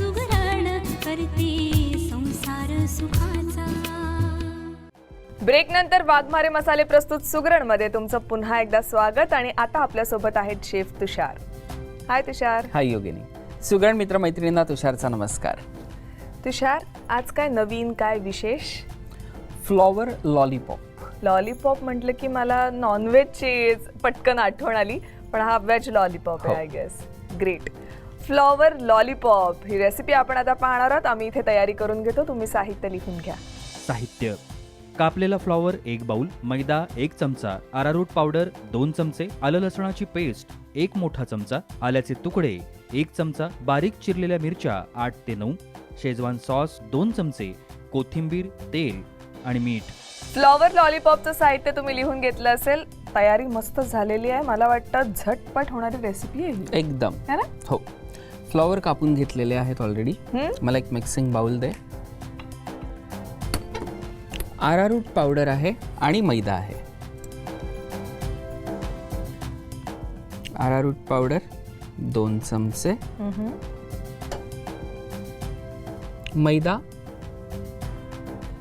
सुगरण करते संसार सुखाचा. ब्रेक नंतर वाघमारे मसाले प्रस्तुत सुगरणमध्ये तुमचं पुन्हा एकदा स्वागत आणि आता आपल्यासोबत आहेत शेफ तुषार. हाय तुषार. हाय योगिनी. सुगरण मित्र मैत्रिणींना तुषारचा नमस्कार. तुषार आज काय नवीन काय विशेष? फ्लॉवर लॉलीपॉप लॉलीपॉप म्हटलं की मला नॉनव्हेजची पटकन आठवण आली पण हा व्हेज लॉलीपॉप आहे हो. I guess great flower lollipop. He recipe आपण आता पाहणार आहोत. आम्ही इथे तयारी करून घेतो. तुम्ही साहित्य लिहून घ्या. साहित्य. कापलेला फ्लॉवर एक बाउल मैदा एक चमचा अरारूट पावडर दोन चमचे आलं लसणाची पेस्ट एक मोठा चमचा आल्याचे तुकडे एक चमचा बारीक चिरलेल्या मिरच्या आठ ते नऊ शेजवान सॉस दोन चमचे कोथिंबीर तेल आणि मीठ. फ्लॉवर लॉलीपॉपचं साहित्य तुम्ही लिहून घेतलं असेल. तयारी मस्त झालेली आहे. मला वाटतं झटपट होणारी रेसिपी आहे ही. एकदम. है ना? हो. फ्लॉवर कापून घेतलेले आहेत ऑलरेडी? मला एक मिक्सिंग बाउल दे. आरारूट पावडर आहे आणि मैदा आहे. आरारूट पावडर दोन चमचे. मैदा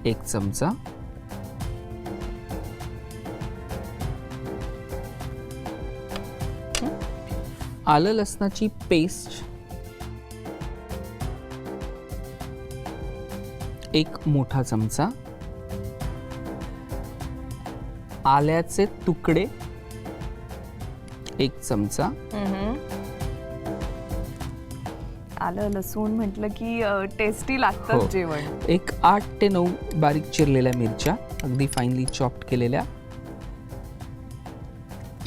एक चमचा. आलं लसणाची पेस्ट एक मोठा चमचा. आल्याचे तुकडे. एक चमचा. आलं लसूण म्हटलं की टेस्टी हो. लागतं जेवण. एक आठ ते नऊ बारीक चिरलेल्या मिरच्या अगदी फाईनली चॉप्ड केलेल्या.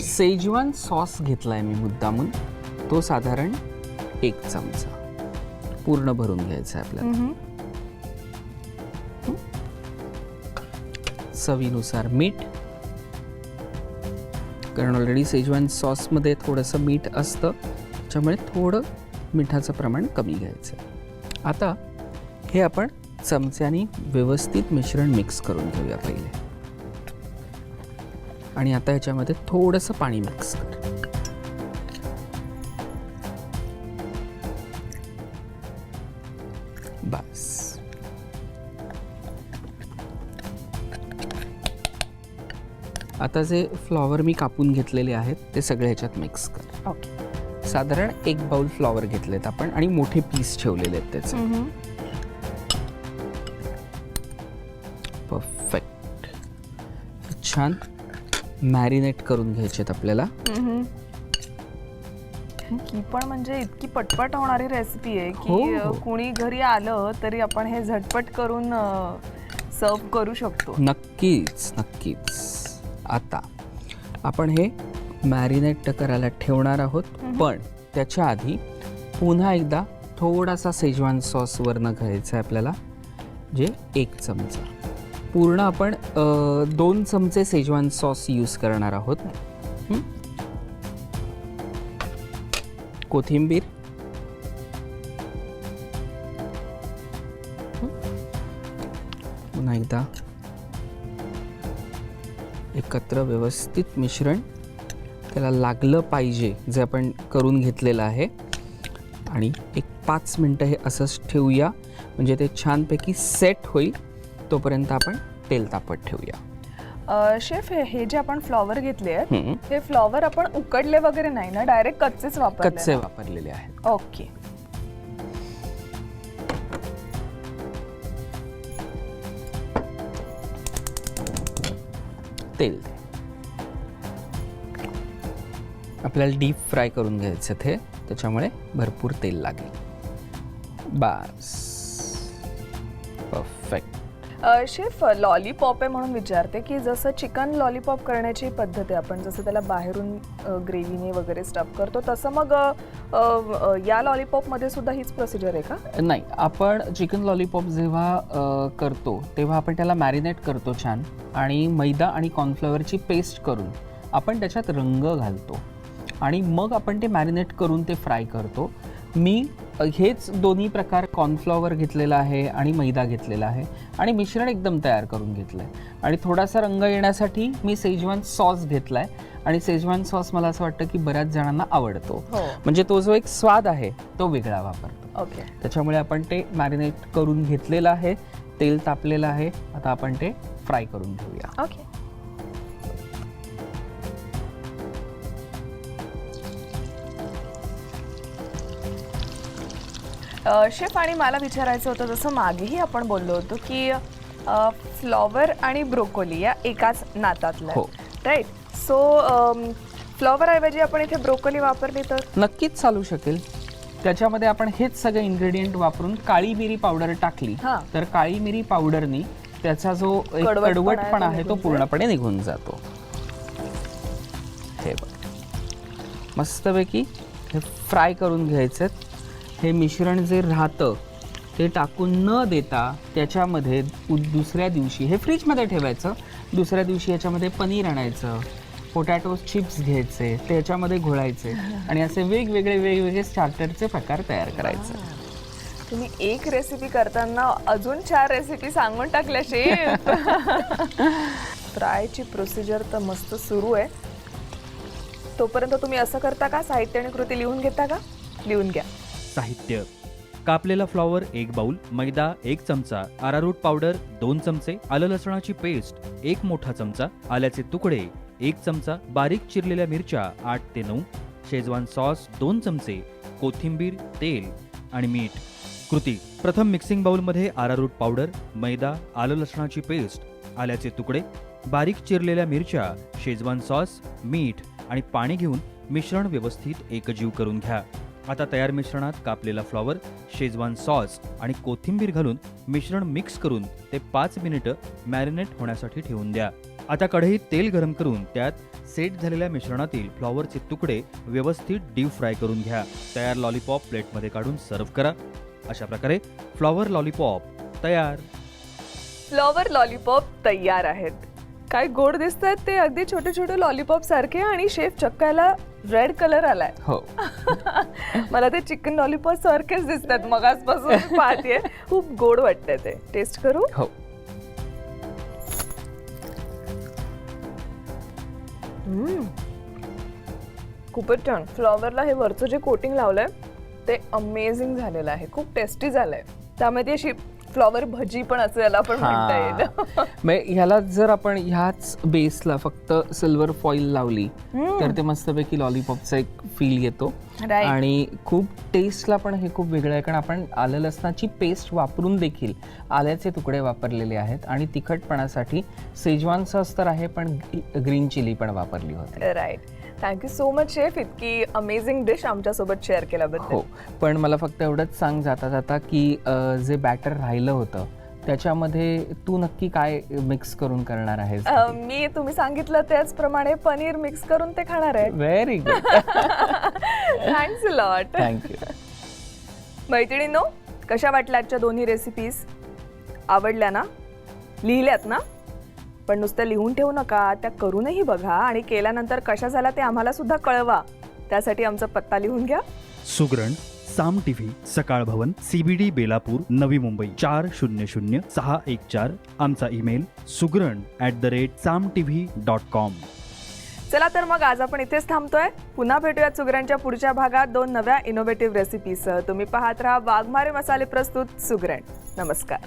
सेजवान सॉस घेतलाय मी मुद्दामून. तो साधारण एक चमचा. पूर्ण भरून घ्यायचा आहे आपल्याला. चवीनुसार मीठ. कारण ऑलरेडी सेजवान सॉसमध्ये थोडंसं मीठ असतं. त्याच्यामुळे थोडं मिठाचं प्रमाण कमी घ्यायचं. आता हे आपण चमच्याने व्यवस्थित मिश्रण मिक्स करून घेऊया पहिले. आणि आता ह्याच्यामध्ये थोडंसं पाणी मिक्स कर. बस. आता जे फ्लॉवर मी कापून घेतलेले आहेत ते सगळे ह्याच्यात मिक्स कर. ओके साधारण एक बाउल फ्लॉवर घेतलेत आपण आणि मोठे पीस ठेवलेले आहेत त्याचे. परफेक्ट छान मॅरिनेट करून घ्यायचे आपल्याला. ही पण म्हणजे इतकी पटपट होणारी रेसिपी आहे हो, की हो. अ, कुणी घरी आलं तरी आपण हे झटपट करून सर्व करू शकतो. नक्कीच नक्कीच. आता. आपण हे मॅरिनेट करायला ठेवणार आहोत. पण त्याच्या आधी पुन्हा एकदा थोडासा सेजवान सॉस वरनं घ्यायचा आहे आपल्याला जे एक चमचा. पूर्ण आपण दोन चमचे सेजवान सॉस यूज करणार आहोत? कोथिंबीर? पुन्हा एकदा एकत्र व्यवस्थित मिश्रण त्याला लागलं पाहिजे जे आपण करून घेतलेलं आहे. आणि एक पाच मिनटं हे असंच ठेवूया. म्हणजे ते छानपैकी सेट होईल. तोपर्यंत आपण तेल तापत ठेवूया. अ, शेफ हे हे जे आपण फ्लॉवर घेतले आहेत हं. हे फ्लॉवर आपण उकडले वगैरे नाही ना? डायरेक्ट कच्चेच वापरले कच्चे वापरलेले आहेत. ओके तेल. आपल्याला डीप फ्राय करून घ्यायचं ते त्याच्यामुळे भरपूर तेल लागेल. बस. परफेक्ट शेफ लॉलीपॉप आहे म्हणून विचारते की जसं चिकन लॉलीपॉप करण्याची पद्धत आहे आपण जसं त्याला बाहेरून ग्रेव्हीने वगैरे स्टफ करतो तसं मग या लॉलीपॉपमध्ये सुद्धा हीच प्रोसिजर आहे का? नाही आपण चिकन लॉलीपॉप जेव्हा करतो तेव्हा आपण त्याला मॅरिनेट करतो छान आणि मैदा आणि कॉर्नफ्लॉवरची पेस्ट करून आपण त्याच्यात रंग घालतो आणि मग आपण ते मॅरिनेट करून ते फ्राय करतो. मी हेच दोन्ही प्रकार कॉर्नफ्लॉवर घेतलेला आहे आणि मैदा घेतलेला आहे. आणि मिश्रण एकदम तयार करून घेतलं आहे आणि थोडासा रंग येण्यासाठी मी सेजवान सॉस घेतला आहे आणि सेजवान सॉस मला असं वाटतं की बऱ्याच जणांना आवडतो. हो. म्हणजे तो जो एक स्वाद आहे तो वेगळा वापरतो. ओके. त्याच्यामुळे आपण ते मॅरिनेट करून घेतलेलं आहे. तेल तापलेलं आहे. आता आपण ते फ्राय करून घेऊया. ओके. शेफ आणि मला विचारायचं होतं जसं मागेही आपण बोललो होतो की फ्लॉवर आणि ब्रोकोली या एकाच नातातलं हो. राईट सो फ्लॉवर ऐवजी आपण इथे ब्रोकोली वापरली तर नक्कीच चालू शकेल त्याच्यामध्ये आपण हेच सगळे इन्ग्रेडियंट वापरून काळी मिरी पावडर टाकली हां. तर काळी मिरी पावडरनी त्याचा जो एक कडवटपणा आहे तो कडवटपणा आहे तो निघून जाईल. पूर्णपणे निघून जातो हे बघ मस्तपैकी हे फ्राय करून घ्यायचं हे मिश्रण जे राहतं ते टाकून न देता त्याच्यामध्ये दुसऱ्या दिवशी हे फ्रीजमध्ये ठेवायचं. दुसऱ्या दिवशी याच्यामध्ये पनीर आणायचं पोटॅटो चिप्स घ्यायचे ते याच्यामध्ये घोळायचे आणि असे वेगवेगळे वेगवेगळे स्टार्टरचे प्रकार तयार करायचे. तुम्ही एक रेसिपी करताना अजून चार रेसिपी सांगून टाकल्या शेफ फ्रायची प्रोसिजर तर मस्त सुरू आहे. तोपर्यंत तुम्ही असं करता का? साहित्य आणि कृती लिहून घेता का? लिहून घ्या. साहित्य. कापलेला फ्लॉवर एक बाउल मैदा एक चमचा आरारूट पावडर दोन चमचे आलं लसणाची पेस्ट एक मोठा चमचा आल्याचे तुकडे एक चमचा बारीक चिरलेल्या मिरच्या आठ ते नऊ शेजवान सॉस दोन चमचे कोथिंबीर तेल आणि मीठ. कृती. प्रथम मिक्सिंग बाउलमध्ये आरारूट पावडर मैदा आलं लसणाची पेस्ट आल्याचे तुकडे बारीक चिरलेल्या मिरच्या शेजवान सॉस मीठ आणि पाणी घेऊन मिश्रण व्यवस्थित एकजीव करून घ्या. आता तयार मिश्रणात कापलेला फ्लॉवर शेजवान सॉस आणि कोथिंबीर घालून मिश्रण मिक्स करून ते पाच मिनिटं मॅरिनेट होण्यासाठी ठेवून द्या. आता कढईत तेल गरम करून त्यात सेट झालेल्या मिश्रणातील फ्लॉवरचे तुकडे व्यवस्थित डीप फ्राय करून घ्या. तयार लॉलीपॉप प्लेटमध्ये काढून सर्व करा. अशा प्रकारे फ्लॉवर लॉलीपॉप तयार. फ्लॉवर लॉलीपॉप तयार आहेत. काय गोड दिसत आहेत ते अगदी छोटे छोटे लॉलीपॉप सारखे आणि शेफ चक्कायला रेड कलर आलाय. हो. मला ते चिकन लॉलीपॉप सारखेच दिसतात मगासपासून पाहते खूप गोड वाटतंय ते. टेस्ट करू? हो. खूपच छान. फ्लॉवरला हे वरचं जे कोटिंग लावलंय ते अमेझिंग झालेलं आहे. खूप टेस्टी झालंय. त्यामुळे ती अशी फ्लॉवर भजी पण असं याला आपण म्हणता येईल. मग ह्याला जर आपण ह्याच बेसला फक्त सिल्वर फॉईल लावली तर ते मस्तपैकी लॉलीपॉपचा एक फील येतो. आणि खूप टेस्टला पण हे खूप वेगळं आहे कारण आपण आलं लसणाची पेस्ट वापरून देखील आल्याचे तुकडे वापरलेले आहेत. आणि तिखटपणासाठी सेजवान सॉस तर आहे पण ग्रीन चिली पण वापरली होती. Right thank you so much chef इतकी अमेझिंग डिश आमच्यासोबत शेअर केल्याबद्दल. हो पण मला फक्त एवढंच सांग जाता जाता की अं, जे बॅटर राहिलं होतं त्याच्यामध्ये तू नक्की काय मिक्स करून करणार आहेस? अं, मी तुम्ही सांगितलं त्याचप्रमाणे पनीर मिक्स करून ते खाणार आहे very good thanks lot thank you मैत्रिणींनो कशा वाटल्या आजच्या दोन्ही रेसिपीज आवडल्या ना? लिहिल्यात ना? पण नुसतं लिहून ठेवू नका त्या करूनही बघा आणि केल्यानंतर कशा झाल्या ते आम्हाला सुद्धा कळवा. त्यासाठी आमचा पत्ता लिहून घ्या. सुगरण साम टीव्ही सकाळ भवन सीबीडी बेलापूर नवी मुंबई चार शून्य शून्य सहा एक चार. आमचा email Sugran at the rate Saam TV dot com चला तर मग आज आपण इथेच थांबतोय. पुन्हा भेटूयात सुगरणच्या पुढच्या भागात दोन नव्या इनोव्हेटिव्ह रेसिपीसह तुम्ही पाहत राहा वाघमारे मसाले प्रस्तुत सुगरण. नमस्कार.